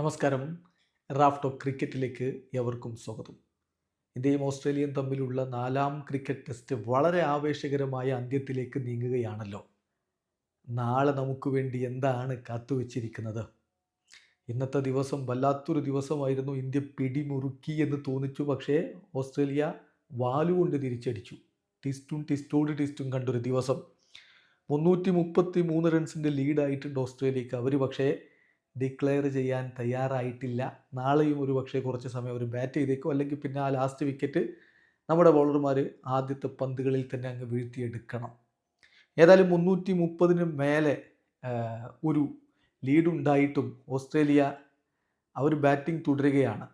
നമസ്കാരം. റാഫ്റ്റ് ക്രിക്കറ്റിലേക്ക് എവർക്കും സ്വാഗതം. ഇന്ത്യയും ഓസ്ട്രേലിയയും തമ്മിലുള്ള നാലാം ക്രിക്കറ്റ് ടെസ്റ്റ് വളരെ ആവേശകരമായ അന്ത്യത്തിലേക്ക് നീങ്ങുകയാണല്ലോ. നാളെ നമുക്ക് വേണ്ടി എന്താണ് കാത്തുവച്ചിരിക്കുന്നത്? ഇന്നത്തെ ദിവസം വല്ലാത്തൊരു ദിവസമായിരുന്നു. ഇന്ത്യ പിടിമുറുക്കി എന്ന് തോന്നിച്ചു. പക്ഷേ ഓസ്ട്രേലിയ വാലുകൊണ്ട് തിരിച്ചടിച്ചു. ടിസ്റ്റും ടിസ്റ്റോട് ടിസ്റ്റും കണ്ടൊരു ദിവസം. മുന്നൂറ്റി മുപ്പത്തി മൂന്ന് റൺസിന്റെ ലീഡായിട്ടുണ്ട് ഓസ്ട്രേലിയക്ക് അവർ പക്ഷേ ഡിക്ലെയർ ചെയ്യാൻ തയ്യാറായിട്ടില്ല. നാളെയും ഒരു പക്ഷേ കുറച്ച് സമയം അവർ ബാറ്റ് ചെയ്തേക്കും. അല്ലെങ്കിൽ പിന്നെ ആ ലാസ്റ്റ് വിക്കറ്റ് നമ്മുടെ ബൗളർമാർ ആദ്യത്തെ പന്തുകളിൽ തന്നെ അങ്ങ് വീഴ്ത്തിയെടുക്കണം. ഏതായാലും മുന്നൂറ്റി മുപ്പതിന് മേലെ ഒരു ലീഡുണ്ടായിട്ടും ഓസ്ട്രേലിയ അവർ ബാറ്റിംഗ് തുടരുകയാണ്.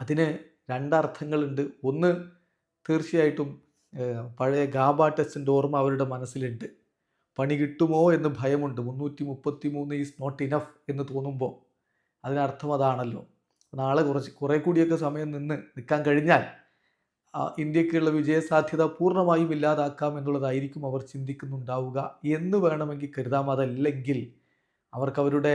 അതിന് രണ്ടർത്ഥങ്ങളുണ്ട് ഒന്ന് തീർച്ചയായിട്ടും പഴയ ഗാബ ടെസ്റ്റിന്റെ ഓർമ്മ അവരുടെ മനസ്സിലുണ്ട്. പണി കിട്ടുമോ എന്ന് ഭയമുണ്ട്. മുന്നൂറ്റി മുപ്പത്തി മൂന്ന് ഈസ് നോട്ട് ഇനഫ് എന്ന് തോന്നുമ്പോൾ അതിനർത്ഥം അതാണല്ലോ. നാളെ കുറച്ച് കുറേ കൂടിയൊക്കെ സമയം നിന്ന് നിൽക്കാൻ കഴിഞ്ഞാൽ ഇന്ത്യക്കുള്ള വിജയസാധ്യത പൂർണമായും ഇല്ലാതാക്കാം എന്നുള്ളതായിരിക്കും അവർ ചിന്തിക്കുന്നുണ്ടാവുക എന്ന് വേണമെങ്കിൽ കരുതാം. അതല്ലെങ്കിൽ അവർക്ക് അവരുടെ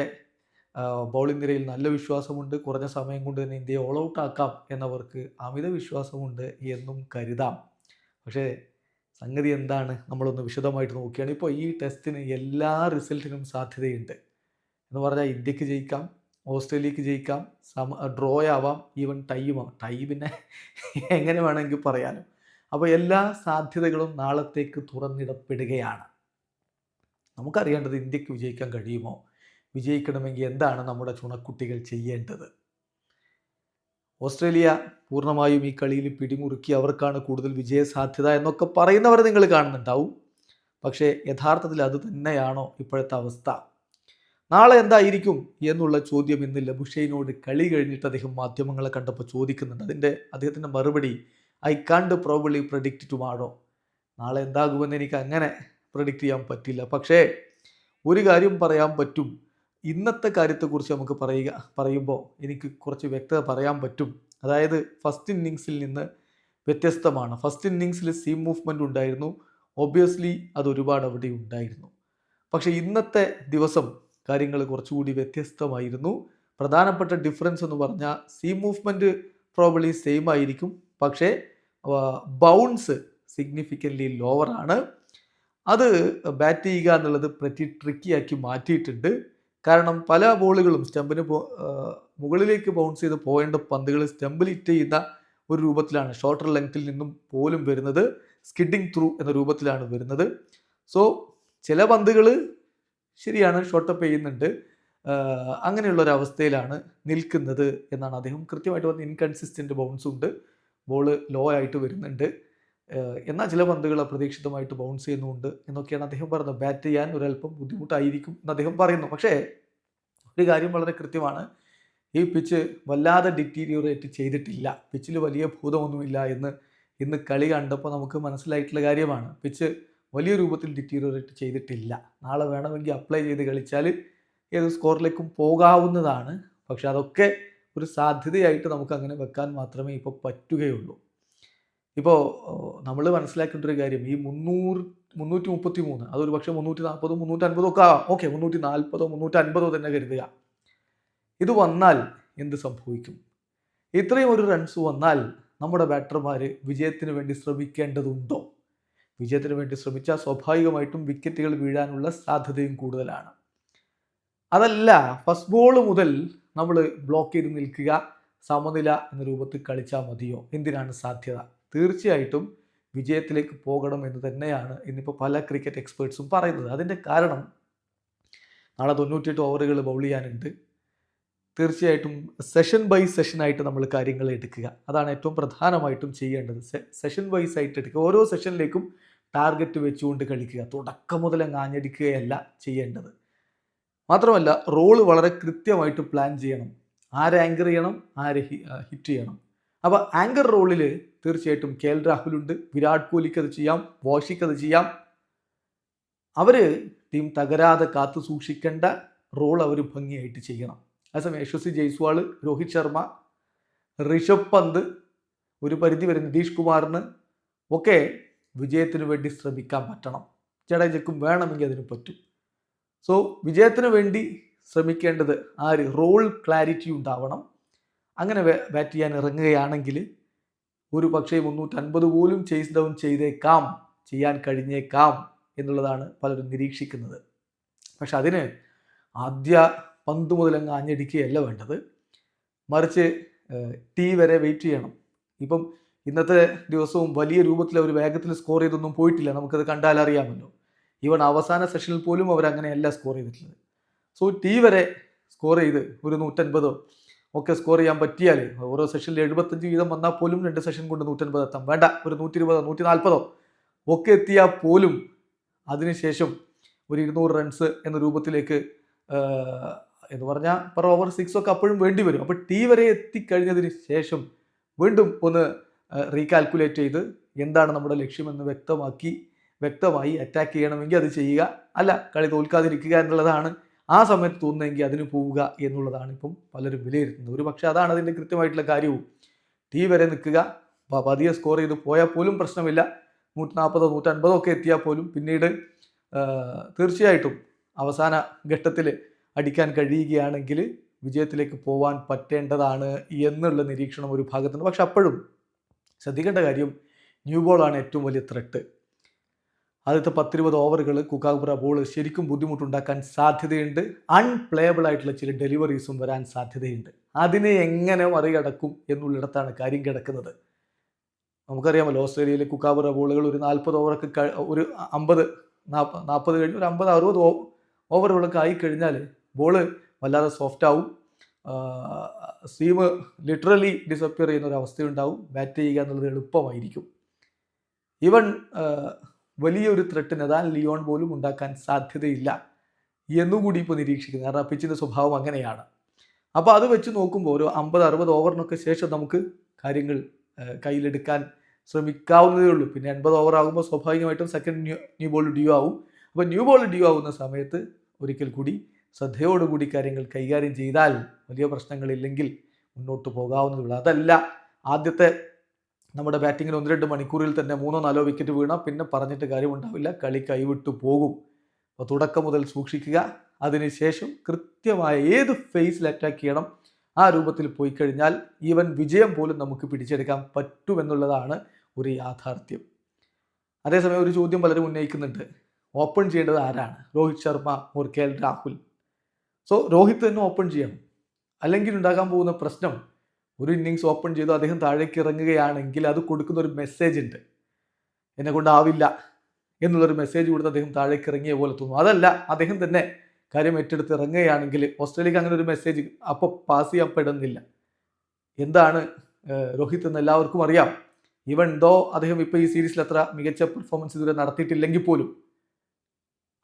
ബൗളിംഗ് നിരയിൽ നല്ല വിശ്വാസമുണ്ട്. കുറഞ്ഞ സമയം കൊണ്ട് തന്നെ ഇന്ത്യയെ ഓൾ ഔട്ട് ആക്കാം എന്നവർക്ക് അമിത വിശ്വാസമുണ്ട് എന്നും കരുതാം. പക്ഷേ സംഗതി എന്താണ്? നമ്മളൊന്ന് വിശദമായിട്ട് നോക്കുകയാണ് ഇപ്പോൾ ഈ ടെസ്റ്റിന് എല്ലാ റിസൾട്ടിനും സാധ്യതയുണ്ട്. എന്ന് പറഞ്ഞാൽ ഇന്ത്യയ്ക്ക് ജയിക്കാം ഓസ്ട്രേലിയക്ക് ജയിക്കാം സമ ഡ്രോ ആവാം ഈവൻ ടൈം ആവാം ടൈ പിന്നെ എങ്ങനെ വേണമെങ്കിൽ പറയാനും. അപ്പോൾ എല്ലാ സാധ്യതകളും നാളത്തേക്ക് തുറന്നിടപ്പെടുകയാണ്. നമുക്കറിയേണ്ടത് ഇന്ത്യയ്ക്ക് വിജയിക്കാൻ കഴിയുമോ? വിജയിക്കണമെങ്കിൽ എന്താണ് നമ്മുടെ ചുണക്കുട്ടികൾ ചെയ്യേണ്ടത്? ഓസ്ട്രേലിയ പൂർണമായും ഈ കളിയിൽ പിടിമുറുക്കി അവർക്കാണ് കൂടുതൽ വിജയസാധ്യത എന്നൊക്കെ പറയുന്നവർ നിങ്ങൾ കാണുന്നുണ്ടാവും. പക്ഷേ യഥാർത്ഥത്തിൽ അത് തന്നെയാണോ ഇപ്പോഴത്തെ അവസ്ഥ? നാളെ എന്തായിരിക്കും എന്നുള്ള ചോദ്യം ഇന്ന് ലബുഷൈനോട് കളി കഴിഞ്ഞിട്ട് അദ്ദേഹം മാധ്യമങ്ങളെ കണ്ടപ്പോൾ ചോദിക്കുന്നുണ്ട്. അതിന്റെ അദ്ദേഹത്തിന്റെ മറുപടി I can't probably predict tomorrow? നാളെ എന്താകുമെന്ന് എനിക്ക് അങ്ങനെ പ്രഡിക്റ്റ് ചെയ്യാൻ പറ്റില്ല. പക്ഷേ ഒരു കാര്യം പറയാൻ പറ്റും. ഇന്നത്തെ കാര്യത്തെക്കുറിച്ച് നമുക്ക് പറയുക പറയുമ്പോൾ എനിക്ക് കുറച്ച് വ്യക്തത പറയാൻ പറ്റും. അതായത് ഫസ്റ്റ് ഇന്നിങ്സിൽ നിന്ന് വ്യത്യസ്തമാണ്. ഫസ്റ്റ് ഇന്നിങ്സിൽ സീം മൂവ്മെന്റ് ഉണ്ടായിരുന്നു. ഒബ്വിയസ്ലി അത് ഒരുപാട് അവിടെ ഉണ്ടായിരുന്നു. പക്ഷേ ഇന്നത്തെ ദിവസം കാര്യങ്ങൾ കുറച്ചുകൂടി വ്യത്യസ്തമായിരുന്നു. പ്രധാനപ്പെട്ട ഡിഫറൻസ് എന്ന് പറഞ്ഞാൽ സീം മൂവ്മെന്റ് പ്രോബ്ലി സെയിം ആയിരിക്കും. പക്ഷേ ബൗൺസ് സിഗ്നിഫിക്കന്റ്ലി ലോവറാണ് അത് ബാറ്റ് ചെയ്യുക എന്നുള്ളത് പ്രറ്റി ട്രിക്കിയാക്കി മാറ്റിയിട്ടുണ്ട്. കാരണം പല ബോളുകളും സ്റ്റമ്പിന് മുകളിലേക്ക് ബൗൺസ് ചെയ്ത് പോയേണ്ട പന്തുകൾ സ്റ്റമ്പിൽ ഹിറ്റ് ചെയ്യുന്ന ഒരു രൂപത്തിലാണ്. ഷോർട്ടർ ലെങ്ത്തിൽ നിന്നും പോലും വരുന്നത്. സ്കിഡിങ് ത്രൂ എന്ന രൂപത്തിലാണ് വരുന്നത്. സോ ചില പന്തുകൾ ശരിയാണ് ഷോർട്ടപ്പ് ചെയ്യുന്നുണ്ട്. അങ്ങനെയുള്ള ഒരു അവസ്ഥയിലാണ് നിൽക്കുന്നത് എന്നാണ് അദ്ദേഹം കൃത്യമായിട്ട് പറഞ്ഞ ഇൻകൺസിസ്റ്റന്റ് ബൗൺസ് ഉണ്ട്. ബോൾ ലോ ആയിട്ട് വരുന്നുണ്ട്. എന്നാൽ ചില പന്തുകൾ അപ്രതീക്ഷിതമായിട്ട് ബൗൺസ് ചെയ്യുന്നുണ്ട് എന്നൊക്കെയാണ് അദ്ദേഹം പറയുന്നത്. ബാറ്റ് ചെയ്യാൻ ഒരല്പം ബുദ്ധിമുട്ടായിരിക്കും എന്ന് അദ്ദേഹം പറയുന്നു. പക്ഷേ ഒരു കാര്യം വളരെ കൃത്യമാണ്. ഈ പിച്ച് വല്ലാതെ ഡിറ്റീരിയറേറ്റ് ചെയ്തിട്ടില്ല. പിച്ചിൽ വലിയ ഭൂതമൊന്നുമില്ല എന്ന് ഇന്ന് കളി കണ്ടപ്പോൾ നമുക്ക് മനസ്സിലായിട്ടുള്ള കാര്യമാണ്. പിച്ച് വലിയ രൂപത്തിൽ ഡിറ്റീരിയറേറ്റ് ചെയ്തിട്ടില്ല. നാളെ വേണമെങ്കിൽ അപ്ലൈ ചെയ്ത് കളിച്ചാൽ ഏത് സ്കോറിലേക്കും പോകാവുന്നതാണ്. പക്ഷെ അതൊക്കെ ഒരു സാധ്യതയായിട്ട് നമുക്ക് അങ്ങനെ വെക്കാൻ മാത്രമേ ഇപ്പോൾ പറ്റുകയുള്ളൂ. ഇപ്പോൾ നമ്മൾ മനസ്സിലാക്കേണ്ട ഒരു കാര്യം ഈ മുന്നൂറ് മുന്നൂറ്റി മുപ്പത്തി മൂന്ന് അതൊരു പക്ഷേ മുന്നൂറ്റി നാൽപ്പതോ മുന്നൂറ്റി അൻപതോ ഒക്കെ ആവാം. ഓക്കെ മുന്നൂറ്റി നാൽപ്പതോ മുന്നൂറ്റി അൻപതോ തന്നെ കരുതുക. ഇത് വന്നാൽ എന്ത് സംഭവിക്കും? ഇത്രയും ഒരു റൺസ് വന്നാൽ നമ്മുടെ ബാറ്റർമാർ വിജയത്തിന് വേണ്ടി ശ്രമിക്കേണ്ടതുണ്ടോ? വിജയത്തിന് വേണ്ടി ശ്രമിച്ചാൽ സ്വാഭാവികമായിട്ടും വിക്കറ്റുകൾ വീഴാനുള്ള സാധ്യതയും കൂടുതലാണ്. അതല്ല ഫസ്റ്റ് ബോൾ മുതൽ നമ്മൾ ബ്ലോക്ക് ചെയ്ത് നിൽക്കുക സമനില എന്ന രൂപത്തിൽ കളിച്ചാൽ മതിയോ? എന്തിനാണ് സാധ്യത? തീർച്ചയായിട്ടും വിജയത്തിലേക്ക് പോകണം എന്ന് തന്നെയാണ് ഇന്നിപ്പോൾ പല ക്രിക്കറ്റ് എക്സ്പേർട്സും പറയുന്നത്. അതിന്റെ കാരണം നാളെ തൊണ്ണൂറ്റിയെട്ട് ഓവറുകൾ ബൗൾ ചെയ്യാനുണ്ട്. തീർച്ചയായിട്ടും സെഷൻ ബൈ സെഷനായിട്ട് നമ്മൾ കാര്യങ്ങൾ എടുക്കുക. അതാണ് ഏറ്റവും പ്രധാനമായിട്ടും ചെയ്യേണ്ടത്. സെഷൻ വൈസ് ആയിട്ട് എടുക്കുക. ഓരോ സെഷനിലേക്കും ടാർഗറ്റ് വെച്ചുകൊണ്ട് കളിക്കുക. തുടക്കം മുതൽ അങ്ങ് ചെയ്യേണ്ടത്. മാത്രമല്ല റോൾ വളരെ കൃത്യമായിട്ട് പ്ലാൻ ചെയ്യണം. ആരെ ആങ്കർ ചെയ്യണം ആരെ ഹിറ്റ് ചെയ്യണം. അപ്പോൾ ആങ്കർ റോളിൽ തീർച്ചയായിട്ടും കെ എൽ രാഹുലുണ്ട്. വിരാട് കോഹ്ലിക്ക് അത് ചെയ്യാം. വാഷിക്ക് അത് ചെയ്യാം. അവർ ടീം തകരാതെ കാത്തു സൂക്ഷിക്കേണ്ട റോൾ അവർ ഭംഗിയായിട്ട് ചെയ്യണം. അതേസമയം യശസ്വി ജയ്സ്വാൾ രോഹിത് ശർമ്മ ഋഷഭ് പന്ത് ഒരു പരിധി വരെ നിതീഷ് കുമാറിന് ഒക്കെ വിജയത്തിന് വേണ്ടി ശ്രമിക്കാൻ പറ്റണം. ജഡേജക്കും വേണമെങ്കിൽ അതിന് പറ്റും. സോ വിജയത്തിന് വേണ്ടി ശ്രമിക്കേണ്ടത് ആര്? റോൾ ക്ലാരിറ്റി ഉണ്ടാവണം. അങ്ങനെ ബാറ്റ് ചെയ്യാൻ ഇറങ്ങുകയാണെങ്കിൽ ഒരു പക്ഷേ മുന്നൂറ്റൻപത് പോലും ചേസ് ഡൗൺ ചെയ്തേക്കാം ചെയ്യാൻ കഴിഞ്ഞേക്കാം എന്നുള്ളതാണ് പലരും നിരീക്ഷിക്കുന്നത്. പക്ഷെ അതിന് ആദ്യ പന്ത് മുതലങ്ങ് ആഞ്ഞടിക്കുകയല്ല വേണ്ടത്. മറിച്ച് ടീ വരെ വെയിറ്റ് ചെയ്യണം. ഇപ്പം ഇന്നത്തെ ദിവസവും വലിയ രൂപത്തിൽ അവർ വേഗത്തിൽ സ്കോർ ചെയ്തൊന്നും പോയിട്ടില്ല. നമുക്കത് കണ്ടാൽ അറിയാമല്ലോ. ഈവൺ അവസാന സെഷനിൽ പോലും അവർ അങ്ങനെയല്ല സ്കോർ ചെയ്തിട്ടുള്ളത്. സോ ടീ വരെ സ്കോർ ചെയ്ത് ഒരു നൂറ്റൻപതോ ഒക്കെ സ്കോർ ചെയ്യാൻ പറ്റിയാൽ ഓരോ സെഷനിൽ എഴുപത്തഞ്ച് വീതം വന്നാൽ പോലും രണ്ട് സെഷൻ കൊണ്ട് നൂറ്റൻപത് എത്താം. വേണ്ട ഒരു നൂറ്റി ഇരുപതോ നൂറ്റി നാൽപ്പതോ ഒക്കെ എത്തിയാൽ പോലും അതിനുശേഷം ഒരു ഇരുന്നൂറ് റൺസ് എന്ന രൂപത്തിലേക്ക് എന്ന് പറഞ്ഞാൽ പെർ ഓവർ സിക്സ് ഒക്കെ അപ്പോഴും വേണ്ടി വരും. അപ്പോൾ ടീ വരെ എത്തിക്കഴിഞ്ഞതിന് ശേഷം വീണ്ടും ഒന്ന് റീകാൽക്കുലേറ്റ് ചെയ്ത് എന്താണ് നമ്മുടെ ലക്ഷ്യമെന്ന് വ്യക്തമാക്കി വ്യക്തമായി അറ്റാക്ക് ചെയ്യണമെങ്കിൽ അത് ചെയ്യുക. അല്ല കളി തോൽക്കാതിരിക്കുക എന്നുള്ളതാണ് ആ സമയത്ത് തോന്നുന്നെങ്കിൽ അതിന് പോവുക എന്നുള്ളതാണ് ഇപ്പം പലരും വിലയിരുത്തുന്നത്. ഒരു പക്ഷേ അതാണ് അതിന്റെ കൃത്യമായിട്ടുള്ള കാര്യവും. ടീ വരെ നിൽക്കുക. പതിയെ സ്കോർ ചെയ്ത് പോയാൽ പോലും പ്രശ്നമില്ല. നൂറ്റി നാൽപ്പതോ നൂറ്റൻപതോ ഒക്കെ എത്തിയാൽ പോലും പിന്നീട് തീർച്ചയായിട്ടും അവസാന ഘട്ടത്തിൽ അടിക്കാൻ കഴിയുകയാണെങ്കിൽ വിജയത്തിലേക്ക് പോവാൻ പറ്റേണ്ടതാണ് എന്നുള്ള നിരീക്ഷണം ഒരു ഭാഗത്തുണ്ട്. പക്ഷെ അപ്പോഴും ശ്രദ്ധിക്കേണ്ട കാര്യം ന്യൂ ബോളാണ് ഏറ്റവും വലിയ ത്രെട്ട് ആദ്യത്തെ പത്തിരുപത് ഓവറുകൾ കുക്കാപുര ബോൾ ശരിക്കും ബുദ്ധിമുട്ടുണ്ടാക്കാൻ സാധ്യതയുണ്ട്. അൺപ്ലേയബിൾ ആയിട്ടുള്ള ചില ഡെലിവറീസും വരാൻ സാധ്യതയുണ്ട്. അതിനെ എങ്ങനെ മറികടക്കും എന്നുള്ളിടത്താണ് കാര്യം കിടക്കുന്നത്. നമുക്കറിയാമല്ലോ ഓസ്ട്രേലിയയിലെ കുക്കാപുര ബോളുകൾ ഒരു നാൽപ്പത് ഓവറൊക്കെ ഒരു അമ്പത് നാൽപ്പ നാൽപ്പത് കഴിഞ്ഞ് ഒരു അമ്പത് അറുപത് ഓവറുകളൊക്കെ ആയി കഴിഞ്ഞാൽ ബോൾ വല്ലാതെ സോഫ്റ്റ് ആവും. സീം ലിറ്ററലി ഡിസപ്പിയർ ചെയ്യുന്ന ഒരു അവസ്ഥയുണ്ടാവും. ബാറ്റ് ചെയ്യുക എന്നുള്ളത് എളുപ്പമായിരിക്കും. ഈവൻ വലിയൊരു ത്രെട്ട് നദാൻ ലിയോൺ പോലും ഉണ്ടാക്കാൻ സാധ്യതയില്ല എന്നുകൂടി ഇപ്പോൾ നിരീക്ഷിക്കുന്നത് കാരണം പിച്ചിന്റെ സ്വഭാവം അങ്ങനെയാണ്. അപ്പോൾ അത് വെച്ച് നോക്കുമ്പോൾ ഒരു അമ്പത് അറുപത് ഓവറിനൊക്കെ ശേഷം നമുക്ക് കാര്യങ്ങൾ കയ്യിലെടുക്കാൻ ശ്രമിക്കാവുന്നതേ ഉള്ളൂ. പിന്നെ എൺപത് ഓവർ ആകുമ്പോൾ സ്വാഭാവികമായിട്ടും second new new ball due ആവും. അപ്പോൾ ന്യൂ ബോൾ ഡ്യൂ ആവുന്ന സമയത്ത് ഒരിക്കൽ കൂടി ശ്രദ്ധയോടുകൂടി കാര്യങ്ങൾ കൈകാര്യം ചെയ്താൽ വലിയ പ്രശ്നങ്ങളില്ലെങ്കിൽ മുന്നോട്ട് പോകാവുന്നതുള്ളൂ അതല്ല ആദ്യത്തെ നമ്മുടെ ബാറ്റിങ്ങിൽ ഒന്ന് രണ്ട് മണിക്കൂറിൽ തന്നെ മൂന്നോ നാലോ വിക്കറ്റ് വീണാൽ പിന്നെ പറഞ്ഞിട്ട് കാര്യമുണ്ടാവില്ല. കളി കൈവിട്ടു പോകും. അപ്പോൾ തുടക്കം മുതൽ സൂക്ഷിക്കുക. അതിനുശേഷം കൃത്യമായ ഏത് ഫേസിൽ അറ്റാക്ക് ചെയ്യണം ആ രൂപത്തിൽ പോയി കഴിഞ്ഞാൽ ഈവൻ വിജയം പോലും നമുക്ക് പിടിച്ചെടുക്കാൻ പറ്റുമെന്നുള്ളതാണ് ഒരു യാഥാർത്ഥ്യം. അതേസമയം ഒരു ചോദ്യം പലരും ഉന്നയിക്കുന്നുണ്ട്. ഓപ്പൺ ചെയ്യേണ്ടത് ആരാണ്? രോഹിത് ശർമ്മ എൽ രാഹുൽ. സോ രോഹിത് തന്നെ ഓപ്പൺ ചെയ്യണം. അല്ലെങ്കിൽ ഉണ്ടാകാൻ പോകുന്ന പ്രശ്നം ഒരു ഇന്നിങ്സ് ഓപ്പൺ ചെയ്തു അദ്ദേഹം താഴേക്ക് ഇറങ്ങുകയാണെങ്കിൽ അത് കൊടുക്കുന്ന ഒരു മെസ്സേജ് ഉണ്ട്. എന്നെ കൊണ്ടാവില്ല എന്നുള്ളൊരു മെസ്സേജ് കൊടുത്ത് അദ്ദേഹം താഴേക്ക് ഇറങ്ങിയ പോലെ തോന്നും അതല്ല അദ്ദേഹം തന്നെ കാര്യം ഏറ്റെടുത്ത് ഇറങ്ങുകയാണെങ്കിൽ ഓസ്ട്രേലിയക്ക് അങ്ങനെ ഒരു മെസ്സേജ് അപ്പോൾ പാസ് ചെയ്യപ്പെടുന്നില്ല എന്താണ് രോഹിത് എന്ന് എല്ലാവർക്കും അറിയാം. ഈവൻ ദോ അദ്ദേഹം ഇപ്പോൾ ഈ സീരീസിൽ അത്ര മികച്ച പെർഫോമൻസ് ഇതുവരെ നടത്തിയിട്ടില്ലെങ്കിൽ പോലും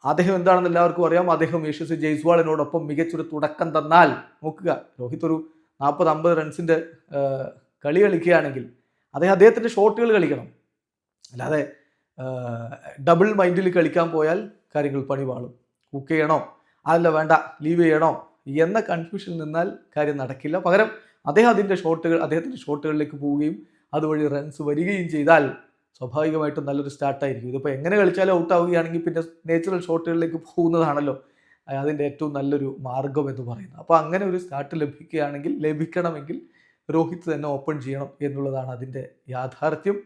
അദ്ദേഹം എന്താണെന്ന് എല്ലാവർക്കും അറിയാം. അദ്ദേഹം യേശുസ് ജയ്സ്വാളിനോടൊപ്പം മികച്ചൊരു തുടക്കം തന്നാൽ നോക്കുക രോഹിത് ഒരു നാൽപ്പത് അമ്പത് റൺസിന്റെ കളി കളിക്കുകയാണെങ്കിൽ അദ്ദേഹം അദ്ദേഹത്തിന്റെ ഷോട്ടുകൾ കളിക്കണം. അല്ലാതെ ഡബിൾ മൈൻഡിൽ കളിക്കാൻ പോയാൽ കാര്യങ്ങൾ പണി പാളും. കുക്ക് ചെയ്യണോ? അതല്ല വേണ്ട ലീവ് ചെയ്യണോ? എന്ന കൺഫ്യൂഷനിൽ നിന്നാൽ കാര്യം നടക്കില്ല. പകരം അദ്ദേഹം അതിന്റെ ഷോട്ടുകൾ അദ്ദേഹത്തിന്റെ ഷോട്ടുകളിലേക്ക് പോവുകയും അതുവഴി റൺസ് വരികയും ചെയ്താൽ സ്വാഭാവികമായിട്ടും നല്ലൊരു സ്റ്റാർട്ടായിരിക്കും ഇതിപ്പോൾ എങ്ങനെ കളിച്ചാലും ഔട്ട് ആവുകയാണെങ്കിൽ പിന്നെ നേച്ചുറൽ ഷോട്ടുകളിലേക്ക് പോകുന്നതാണല്ലോ. അതിന്റെ ഏറ്റവും നല്ലൊരു മാർഗം എന്ന് പറയുന്നത്. അപ്പോൾ അങ്ങനെ ഒരു സ്റ്റാർട്ട് ലഭിക്കുകയാണെങ്കിൽ ലഭിക്കണമെങ്കിൽ രോഹിത് തന്നെ ഓപ്പൺ ചെയ്യണം എന്നുള്ളതാണ് അതിന്റെ യാഥാർത്ഥ്യം.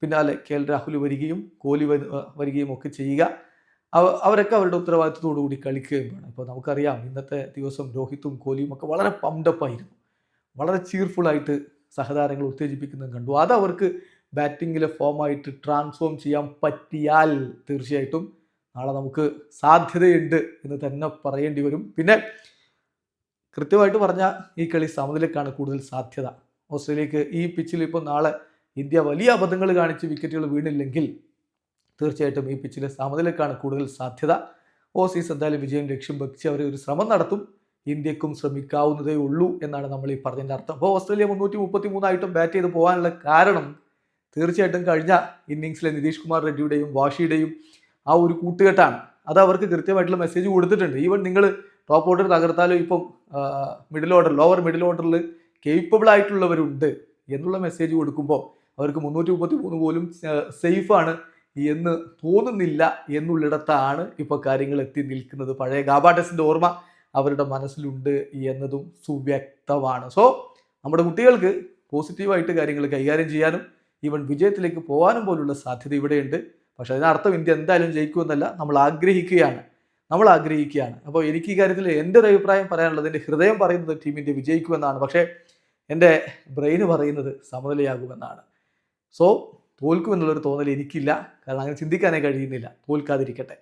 പിന്നാലെ കെ എൽ രാഹുൽ വരികയും കോഹ്ലി വരികയും ഒക്കെ ചെയ്യുക. അവ- അവരൊക്കെ അവരുടെ ഉത്തരവാദിത്തത്തോടു കൂടി കളിക്കുകയും വേണം ഇപ്പോൾ നമുക്കറിയാം ഇന്നത്തെ ദിവസം രോഹിത്തും കോഹ്ലിയും ഒക്കെ വളരെ പംഡപ്പ് ആയിരുന്നു. വളരെ ചീർഫുള്ളായിട്ട് സഹതാരങ്ങൾ ഉത്തേജിപ്പിക്കുന്നതും കണ്ടു. അത് അവർക്ക് ബാറ്റിങ്ങിലെ ഫോമായിട്ട് ട്രാൻസ്ഫോം ചെയ്യാൻ പറ്റിയാൽ തീർച്ചയായിട്ടും നാളെ നമുക്ക് സാധ്യതയുണ്ട് എന്ന് തന്നെ പറയേണ്ടി വരും. പിന്നെ കൃത്യമായിട്ട് പറഞ്ഞാൽ ഈ കളി സമനിലക്കാണ് കൂടുതൽ സാധ്യത. ഓസ്ട്രേലിയക്ക് ഈ പിച്ചിൽ ഇപ്പോൾ നാളെ ഇന്ത്യ വലിയ അബദ്ധങ്ങൾ കാണിച്ച് വിക്കറ്റുകൾ വീണില്ലെങ്കിൽ തീർച്ചയായിട്ടും ഈ പിച്ചിൽ സമനിലക്കാണ് കൂടുതൽ സാധ്യത. ഓസീസ് എന്തായാലും വിജയം ലക്ഷ്യം വെച്ച് അവർ ഒരു ശ്രമം നടത്തും. ഇന്ത്യക്കും ശ്രമിക്കാവുന്നതേ ഉള്ളൂ എന്നാണ് നമ്മൾ ഈ പറഞ്ഞതിന്റെ അർത്ഥം. അപ്പോൾ ഓസ്ട്രേലിയ മുന്നൂറ്റി മുപ്പത്തി മൂന്നായിട്ടും ബാറ്റ് ചെയ്ത് പോകാനുള്ള കാരണം തീർച്ചയായിട്ടും കഴിഞ്ഞ ഇന്നിങ്സിലെ നിതീഷ് കുമാർ റെഡ്ഡിയുടെയും വാഷിയുടെയും ആ ഒരു കൂട്ടുകെട്ടാണ്. അത് അവർക്ക് കൃത്യമായിട്ടുള്ള മെസ്സേജ് കൊടുത്തിട്ടുണ്ട്. ഈവൻ നിങ്ങൾ ടോപ്പ് ഓർഡർ തകർത്താലും ഇപ്പം മിഡിൽ ഓർഡർ ലോവർ മിഡിൽ ഓർഡറിൽ കേപ്പബിൾ ആയിട്ടുള്ളവരുണ്ട് എന്നുള്ള മെസ്സേജ് കൊടുക്കുമ്പോൾ അവർക്ക് മുന്നൂറ്റി മുപ്പത്തി മൂന്ന് പോലും സേഫാണ് എന്ന് തോന്നുന്നില്ല എന്നുള്ളിടത്താണ് ഇപ്പോൾ കാര്യങ്ങൾ എത്തി നിൽക്കുന്നത്. പഴയ ഗാബാഡസിന്റെ ഓർമ്മ അവരുടെ മനസ്സിലുണ്ട് എന്നതും സുവ്യക്തമാണ്. സോ നമ്മുടെ കുട്ടികൾക്ക് പോസിറ്റീവായിട്ട് കാര്യങ്ങൾ കൈകാര്യം ചെയ്യാനും ഈവൻ വിജയത്തിലേക്ക് പോകാനും പോലുള്ള സാധ്യത ഇവിടെയുണ്ട്. പക്ഷെ അതിനർത്ഥം ഇന്ത്യ എന്തായാലും ജയിക്കുമെന്നല്ല നമ്മൾ ആഗ്രഹിക്കുകയാണ്. നമ്മൾ ആഗ്രഹിക്കുകയാണ്. അപ്പോൾ എനിക്ക് ഈ കാര്യത്തിൽ എന്റെ ഒരു അഭിപ്രായം പറയാനുള്ളത് എന്റെ ഹൃദയം പറയുന്നത് ടീം ഇന്ത്യ വിജയിക്കുമെന്നാണ്. പക്ഷേ എന്റെ ബ്രെയിന് പറയുന്നത് സമനിലയാകുമെന്നാണ്. സോ തോൽക്കുമെന്നുള്ളൊരു തോന്നൽ എനിക്കില്ല. കാരണം അങ്ങനെ ചിന്തിക്കാനേ കഴിയുന്നില്ല. തോൽക്കാതിരിക്കട്ടെ.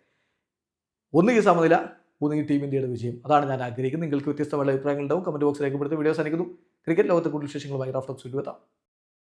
ഒന്നുകിൽ സമനില ഒന്നുകിൽ ടീം ഇന്ത്യയുടെ വിജയം. അതാണ് ഞാൻ ആഗ്രഹിക്കുന്നത്. നിങ്ങൾക്ക് വ്യത്യസ്തമായ അഭിപ്രായങ്ങൾ ഉണ്ടാവും കമന്റ് ബോക്സിൽ രേഖപ്പെടുത്തി വീഡിയോസ് അയക്കുന്നു ക്രിക്കറ്റ് ലോകത്തെ കൂടുതൽ വിശേഷങ്ങളുമായി റാഫ്റ്റോക്സ് വീഡിയോ എത്താം.